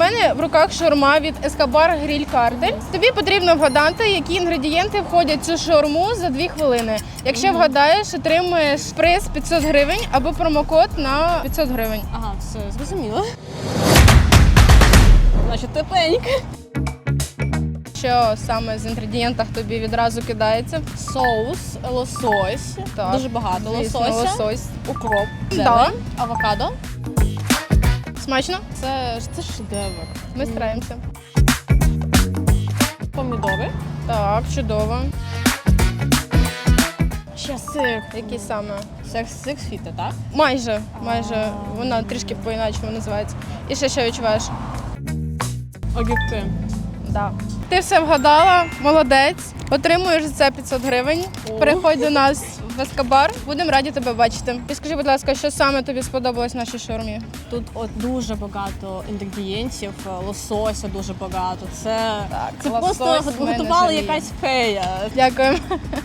мене в руках шаурма від Ескабар Гріль Картель. Тобі потрібно вгадати, які інгредієнти входять в цю шаурму за 2 хвилини. Якщо вгадаєш, отримуєш приз 500 гривень або промокод на 500 гривень. Ага, все, зрозуміло. Значить, тепленько. Що саме з інгредієнтах тобі відразу кидається? Соус, лосось, Так, дуже багато Звісно, лосося, лосось. укроп, зелень, авокадо. Смачно? Це, це шедевр. Ми стараємося. Помідори. Так, чудово. Ще сир. Які саме? Сир, сир світа, так? Майже, майже. Вона трішки по-іначому називається. І ще що відчуваєш? Огірки. Да. Ти все вгадала, молодець. Отримуєш за це 500 гривень. О. Переходь до нас в Ескабар. Будемо раді тебе бачити. І скажи, будь ласка, що саме тобі сподобалось в нашій шаурмі? Тут от дуже багато інгредієнтів, лосося дуже багато. Це, Так, це лосось просто готувала якась фея. Дякую.